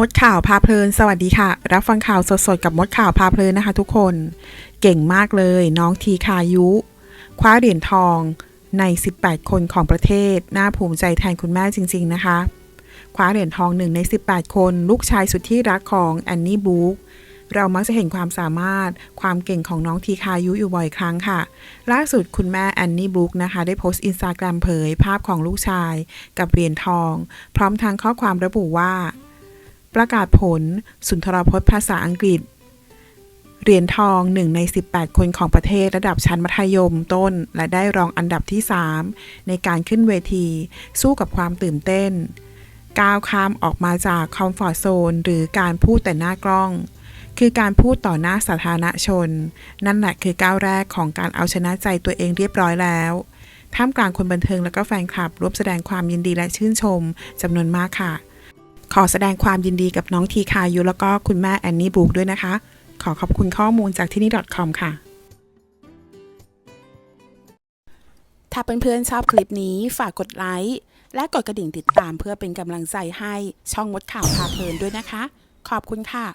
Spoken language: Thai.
มดข่าวพาเพลิน สวัสดีค่ะ รับฟังข่าวสดๆ กับมดข่าวพาเพลินนะคะทุกคน เก่งมากเลย น้องทีคายุ คว้าเหรียญทองใน 18 คนของประเทศ น่าภูมิใจแทนคุณแม่จริง ๆ นะคะ คว้าเหรียญทองหนึ่งใน 18 คน ลูกชายสุดที่รักของแอนนี่บุ๊กเรามักจะเห็นความสามารถความเก่งของน้องทีคายุอยู่บ่อยครั้งค่ะ ล่าสุดคุณแม่แอนนี่บุ๊กนะคะ ได้โพสต์อินสตาแกรมเผยภาพของลูกชาย กับเหรียญทอง พร้อมทางข้อความระบุว่า ประกาศผล สุนทรพจน์ภาษาอังกฤษ เหรียญทองหนึ่งใน 18 คนของประเทศระดับชั้นมัธยมต้น และได้รองอันดับที่ 3 ในการขึ้นเวที สู้กับความตื่นเต้น ก้าวข้ามออกมาจากคอมฟอร์ z โซนหรือการพูดแต่หน้ากล้อง คือการพูดต่อหน้าสาธารณชน นั่นแหละคือก้าวแรกของการเอาชนะใจตัวเองเรียบร้อยแล้วท่ามกลางคนบันเทิงและก็แฟนคลับร่วมแสดงความยินดีและชื่นชมจำนวนมากค่ะ ขอแสดงความยินดีกับน้องทีคายุแล้วก็คุณแม่แอนนี่บุกด้วยนะคะ ขอขอบคุณข้อมูลจากที่นี่ .com ค่ะ ถ้าเพื่อนๆชอบคลิปนี้ฝากกดไลค์และกดกระดิ่งติดตามเพื่อเป็นกำลังใจให้ช่องมดข่าวพาเพลินด้วยนะคะ ขอบคุณค่ะ